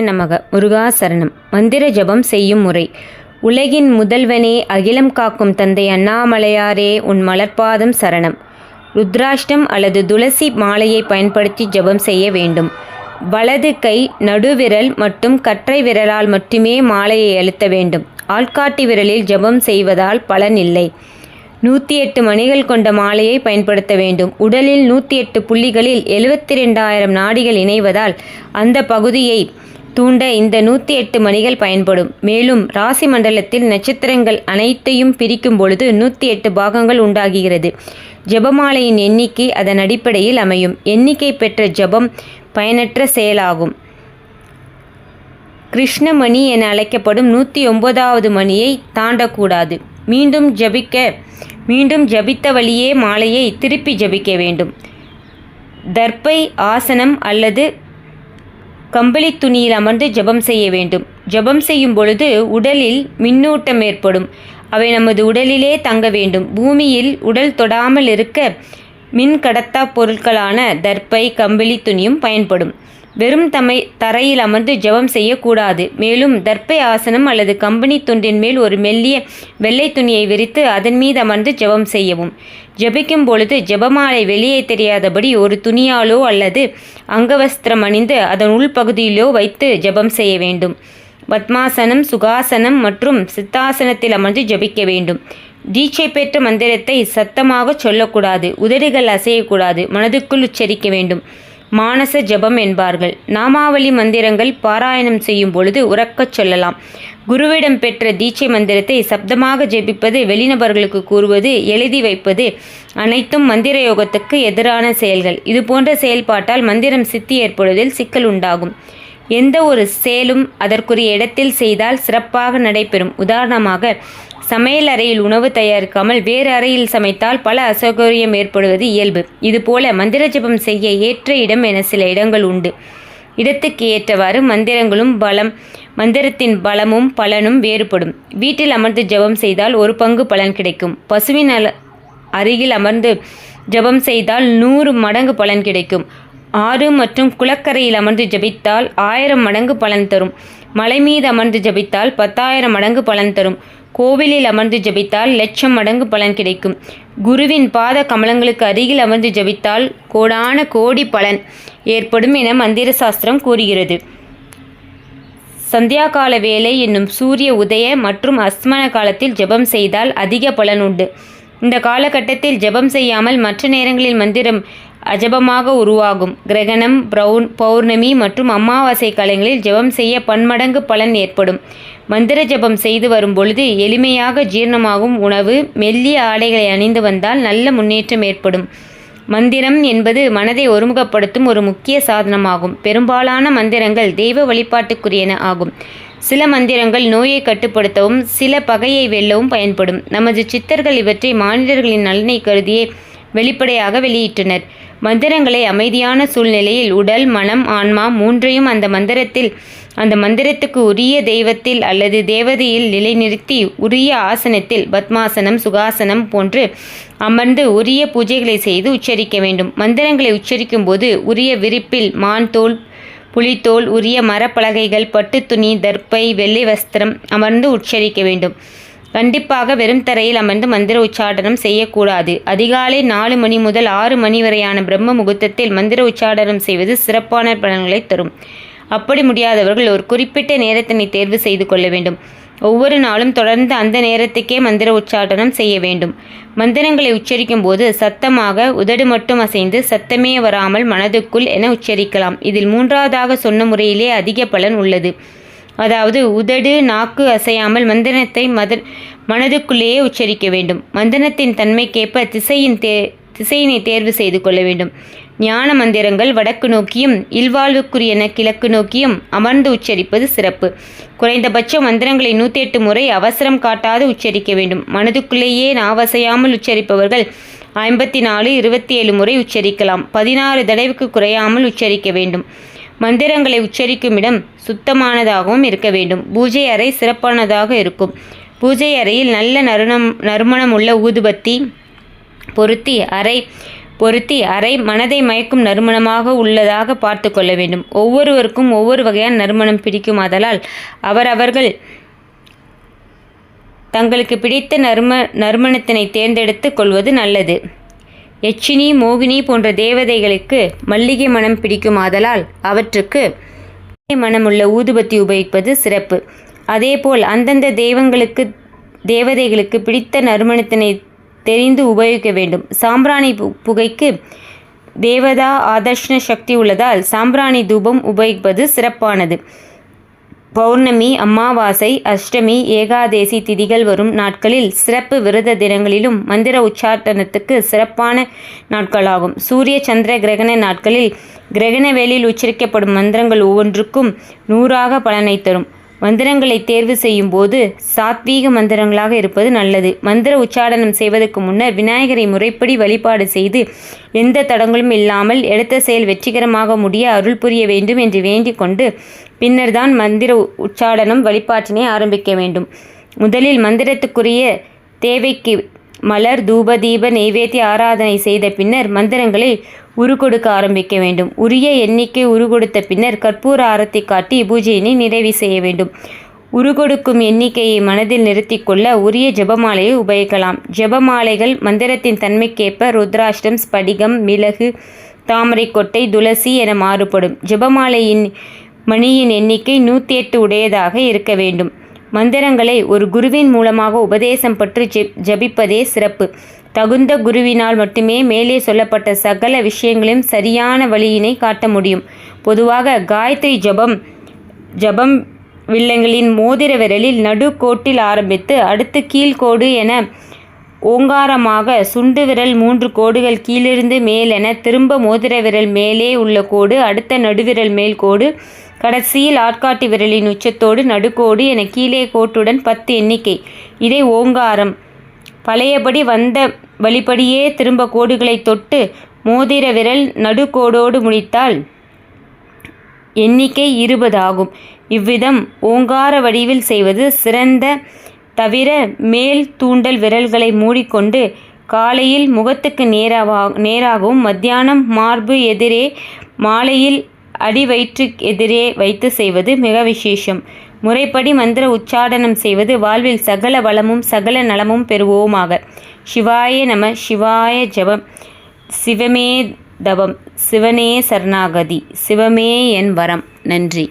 நமக முருகாசரணம் மந்திர ஜபம் செய்யும் முறை. உலகின் முதல்வனே அகிலம் காக்கும் தந்தை அண்ணாமலையாரே உன் மலர்பாதம் சரணம். ருத்ராஷ்டம் அல்லது துளசி மாலையை பயன்படுத்தி ஜபம் செய்ய வேண்டும். வலது கை நடுவிரல் மற்றும் கற்றை விரலால் மட்டுமே மாலையை அழுத்த வேண்டும். ஆள்காட்டி விரலில் ஜபம் செய்வதால் பலன் இல்லை. நூற்றி எட்டு மணிகள் கொண்ட மாலையை பயன்படுத்த வேண்டும். உடலில் நூற்றி எட்டு புள்ளிகளில் எழுபத்தி ரெண்டாயிரம் நாடிகள் இணைவதால் அந்த பகுதியை தூண்ட இந்த நூற்றி எட்டு மணிகள் பயன்படும். மேலும் ராசி மண்டலத்தில் நட்சத்திரங்கள் அனைத்தையும் பிரிக்கும் பொழுது நூற்றி எட்டு பாகங்கள் உண்டாகுகிறது ஜெபமாலையின் எண்ணிக்கை அதன் அடிப்படையில் அமையும். எண்ணிக்கை பெற்ற ஜெபம் பயனற்ற செயலாகும். கிருஷ்ணமணி என அழைக்கப்படும் நூற்றி ஒன்பதாவது மணியை தாண்டக்கூடாது. மீண்டும் ஜபிக்க மீண்டும் ஜபித்த வழியே மாலையை திருப்பி ஜபிக்க வேண்டும். தர்ப்பை ஆசனம் அல்லது கம்பளி துணியில் அமர்ந்து ஜெபம் செய்ய வேண்டும். ஜெபம் செய்யும் பொழுது உடலில் மின்னூட்டம் ஏற்படும். அவை நமது உடலிலே தங்க வேண்டும். பூமியில் உடல் தொடாமல் இருக்க மின் கடத்தா பொருட்களான தர்ப்பை கம்பளி துணியும் பயன்படும். வெறும் தமை தரையில் அமர்ந்து ஜெபம் செய்யக்கூடாது. மேலும் தர்ப்பை ஆசனம் அல்லது கம்பனி துண்டின் மேல் ஒரு மெல்லிய வெள்ளை துணியை விரித்து அதன் மீது அமர்ந்து ஜெபம் செய்யவும். ஜெபிக்கும் பொழுது ஜெபமாலை வெளியே தெரியாதபடி ஒரு துணியாலோ அல்லது அங்கவஸ்திரம் அணிந்து அதன் உள்பகுதியிலோ வைத்து ஜெபம் செய்ய வேண்டும். பத்மாசனம் சுகாசனம் மற்றும் சித்தாசனத்தில் அமர்ந்து ஜபிக்க வேண்டும். தீட்சை பெற்ற மந்திரத்தை சத்தமாக சொல்லக்கூடாது உதடுகள் அசையக்கூடாது மனதுக்குள் உச்சரிக்க வேண்டும். மானச ஜபம் என்பார்கள். நாமாவளி மந்திரங்கள் பாராயணம் செய்யும் பொழுது உறக்கச் சொல்லலாம். குருவிடம் பெற்ற தீட்சை மந்திரத்தை சப்தமாக ஜெபிப்பது வெளிநபர்களுக்கு கூறுவது எழுதி வைப்பது அனைத்தும் மந்திர யோகத்துக்கு எதிரான செயல்கள். இது போன்ற செயல்பாட்டால் மந்திரம் சித்தி ஏற்படுவதில் சிக்கல் உண்டாகும். எந்த ஒரு செயலும் அதற்குரிய இடத்தில் செய்தால் சிறப்பாக நடைபெறும். உதாரணமாக சமையல் அறையில் உணவு தயாரிக்காமல் வேறு அறையில் சமைத்தால் பல அசௌகரியம் ஏற்படுவது இயல்பு. இதுபோல மந்திர ஜபம் செய்ய ஏற்ற இடம் என சில இடங்கள் உண்டு. இடத்துக்கு ஏற்றவாறு மந்திரங்களும் பலம் மந்திரத்தின் பலமும் பலனும் வேறுபடும். வீட்டில் அமர்ந்து ஜபம் செய்தால் ஒரு பங்கு பலன் கிடைக்கும். பசுவின் அல அருகில் அமர்ந்து ஜபம் செய்தால் நூறு மடங்கு பலன் கிடைக்கும். ஆறு மற்றும் குளக்கரையில் அமர்ந்து ஜபித்தால் ஆயிரம் மடங்கு பலன் தரும். மலை மீது அமர்ந்து ஜபித்தால் பத்தாயிரம் மடங்கு பலன் தரும். கோவிலில் அமர்ந்து ஜபித்தால் லட்சம் மடங்கு பலன் கிடைக்கும். குருவின் பாத கமலங்களுக்கு அருகில் அமர்ந்து ஜபித்தால் கோடான கோடி பலன் ஏற்படும் என மந்திர சாஸ்திரம் கூறுகிறது. சந்தியா கால வேலை என்னும் சூரிய உதய மற்றும் அஸ்மன காலத்தில் ஜெபம் செய்தால் அதிக பலன் உண்டு. இந்த காலகட்டத்தில் ஜெபம் செய்யாமல் மற்ற நேரங்களில் மந்திரம் அஜபமாக உருவாகும். கிரகணம் பிரவுன் பௌர்ணமி மற்றும் அமாவாசை காலங்களில் ஜெபம் செய்ய பன்மடங்கு பலன் ஏற்படும். மந்திர ஜெபம் செய்து வரும் பொழுது எளிமையாக ஜீரணமாகும் உணவு மெல்லிய ஆடைகளை அணிந்து வந்தால் நல்ல முன்னேற்றம் ஏற்படும். மந்திரம் என்பது மனதை ஒருமுகப்படுத்தும் ஒரு முக்கிய சாதனமாகும். பெரும்பாலான மந்திரங்கள் தெய்வ வழிபாட்டுக்குரியன ஆகும். சில மந்திரங்கள் நோயை கட்டுப்படுத்தவும் சில பகையை வெல்லவும் பயன்படும். நமது சித்தர்கள் இவற்றை மாநிலர்களின் நலனை கருதியே வெளிப்படையாக வெளியிட்டனர். மந்திரங்களை அமைதியான சூழ்நிலையில் உடல் மனம் ஆன்மா மூன்றையும் அந்த மந்திரத்தில் அந்த மந்திரத்துக்கு உரிய தெய்வத்தில் அல்லது தேவதையில் நிலைநிறுத்தி உரிய ஆசனத்தில் பத்மாசனம் சுகாசனம் போன்று அமர்ந்து உரிய பூஜைகளை செய்து உச்சரிக்க வேண்டும். மந்திரங்களை உச்சரிக்கும் போது உரிய விரிப்பில் மான் தோல் புலித்தோல் உரிய மரப்பலகைகள் பட்டு துணி தர்ப்பை வெள்ளை வஸ்திரம் அமர்ந்து உச்சரிக்க வேண்டும். கண்டிப்பாக வெறும் தரையில் அமர்ந்து மந்திர உச்சாடனம் செய்யக்கூடாது. அதிகாலை நாலு மணி முதல் ஆறு மணி வரையான பிரம்ம முகூர்த்தத்தில் மந்திர உச்சாடனம் செய்வது சிறப்பான பலன்களை தரும். அப்படி முடியாதவர்கள் ஒரு குறிப்பிட்ட நேரத்தினை தேர்வு செய்து கொள்ள வேண்டும். ஒவ்வொரு நாளும் தொடர்ந்து அந்த நேரத்துக்கே மந்திர உச்சாடனம் செய்ய வேண்டும். மந்திரங்களை உச்சரிக்கும் போது சத்தமாக உதடு மட்டும் அசைந்து சத்தமே வராமல் மனதுக்குள் என உச்சரிக்கலாம். இதில் மூன்றாவதாக சொன்ன முறையிலே அதிக பலன் உள்ளது. அதாவது உதடு நாக்கு அசையாமல் மந்திரத்தை மத மனதுக்குள்ளேயே உச்சரிக்க வேண்டும். மந்திரத்தின் தன்மைக்கேற்ப திசையின் தே திசையினை தேர்வு செய்து கொள்ள வேண்டும். ஞான மந்திரங்கள் வடக்கு நோக்கியும் இல்வாழ்வுக்குரியன கிழக்கு நோக்கியும் அமர்ந்து உச்சரிப்பது சிறப்பு. குறைந்தபட்ச மந்திரங்களை நூற்றி எட்டு முறை அவசரம் காட்டாது உச்சரிக்க வேண்டும். மனதுக்குள்ளேயே நாவசையாமல் உச்சரிப்பவர்கள் ஐம்பத்தி நாலு இருபத்தி ஏழு முறை உச்சரிக்கலாம். பதினாறு தடவைக்கு குறையாமல் உச்சரிக்க வேண்டும். மந்திரங்களை உச்சரிக்கும் இடம் சுத்தமானதாகவும் இருக்க வேண்டும். பூஜை அறை சிறப்பானதாக இருக்கும். பூஜை அறையில் நல்ல நறுணம் நறுமணம் உள்ள ஊதுபத்தி பொருத்தி அறை பொருத்தி அறை மனதை மயக்கும் நறுமணமாக உள்ளதாக பார்த்து கொள்ள வேண்டும். ஒவ்வொருவருக்கும் ஒவ்வொரு வகையான நறுமணம் பிடிக்கும். அதலால் அவரவர்கள் தங்களுக்கு பிடித்த நறும நறுமணத்தினை தேர்ந்தெடுத்து கொள்வது நல்லது. யட்சினி மோகினி போன்ற தேவதைகளுக்கு மல்லிகை மனம் பிடிக்கும் ஆதலால் அவற்றுக்கு மனமுள்ள ஊதுபத்தி உபயோகிப்பது சிறப்பு. அதேபோல் அந்தந்த தெய்வங்களுக்கு தேவதைகளுக்கு பிடித்த நறுமணத்தினை தெரிந்து உபயோகிக்க வேண்டும். சாம்பிராணி பு- புகைக்கு தேவதா ஆதர்ஷ்ண சக்தி உள்ளதால் சாம்பிராணி தூபம் உபயோகிப்பது சிறப்பானது. பௌர்ணமி அமாவாசை அஷ்டமி ஏகாதேசி திதிகள் வரும் நாட்களில் சிறப்பு விரத தினங்களிலும் மந்திர உச்சாட்டனத்துக்கு சிறப்பான நாட்களாகும். சூரிய சந்திர கிரகண நாட்களில் கிரகண வேளையில் உச்சரிக்கப்படும் மந்திரங்கள் ஒவ்வொன்றுக்கும் நூறாக பலனை தரும். மந்திரங்களை தேர்வு செய்யும் போது சாத்வீக மந்திரங்களாக இருப்பது நல்லது. மந்திர உச்சாடனம் செய்வதற்கு முன்னர் விநாயகரை முறைப்படி வழிபாடு செய்து எந்த தடங்களும் இல்லாமல் எடுத்த செயல் வெற்றிகரமாக முடிய அருள் புரிய வேண்டும் என்று வேண்டிக் கொண்டு பின்னர்தான் மந்திர உச்சாடனம் வழிபாட்டினை ஆரம்பிக்க வேண்டும். முதலில் மந்திரத்துக்குரிய தேவைக்கு மலர் தூப தீப நெய்வேத்திய ஆராதனை செய்த பின்னர் மந்திரங்களை உருகொடுக்க ஆரம்பிக்க வேண்டும். உரிய எண்ணிக்கை உருகொடுத்த பின்னர் கற்பூர ஆரத்தை காட்டி பூஜையினை நிறைவு செய்ய வேண்டும். உருகொடுக்கும் எண்ணிக்கையை மனதில் நிறுத்தி கொள்ள உரிய ஜெபமாலையை உபயோகிக்கலாம். ஜெபமாலைகள் மந்திரத்தின் தன்மைக்கேற்ப ருத்ராஷ்டம் ஸ்படிகம் மிளகு தாமரைக்கொட்டை துளசி என மாறுபடும். ஜெபமாலையின் மணியின் எண்ணிக்கை நூற்றி எட்டு உடையதாக இருக்க வேண்டும். மந்திரங்களை ஒரு குருவின் மூலமாக உபதேசம் பற்றி ஜெப் ஜபிப்பதே சிறப்பு. தகுந்த குருவினால் மட்டுமே மேலே சொல்லப்பட்ட சகல விஷயங்களையும் சரியான வழியினை காட்ட முடியும். பொதுவாக காயத்ரி ஜபம் ஜபம் வில்லங்களின் மோதிர விரலில் நடுக்கோட்டில் ஆரம்பித்து அடுத்து கீழ்கோடு என ஓங்காரமாக சுண்டு விரல் மூன்று கோடுகள் கீழிருந்து மேலென திரும்ப மோதிர விரல் மேலே உள்ள கோடு அடுத்த நடுவிரல் மேல் கோடு கடைசியில் ஆட்காட்டி விரலின் உச்சத்தோடு நடுக்கோடு என கீழே கோட்டுடன் பத்து எண்ணிக்கை. இதை ஓங்காரம். பழையபடி வந்த வழிபடியே திரும்ப கோடுகளை தொட்டு மோதிர விரல் நடுக்கோடோடு முடித்தால் எண்ணிக்கை இருபது ஆகும் இவ்விதம் ஓங்கார வடிவில் செய்வது சிறந்த தவிர மேல் தூண்டல் விரல்களை மூடிக்கொண்டு காலையில் முகத்துக்கு நேராவா நேராகவும் மத்தியானம் மார்பு எதிரே மாலையில் அடிவயிற்று எதிரே வைத்து செய்வது மிக விசேஷம். முறைப்படி மந்திர உச்சாடனம் செய்வது வாழ்வில் சகல வளமும் சகல நலமும் பெறுவோமாக. சிவாய நம சிவாய ஜபம். சிவமே தவம். சிவனே சரணாகதி. சிவமே என் வரம். நன்றி.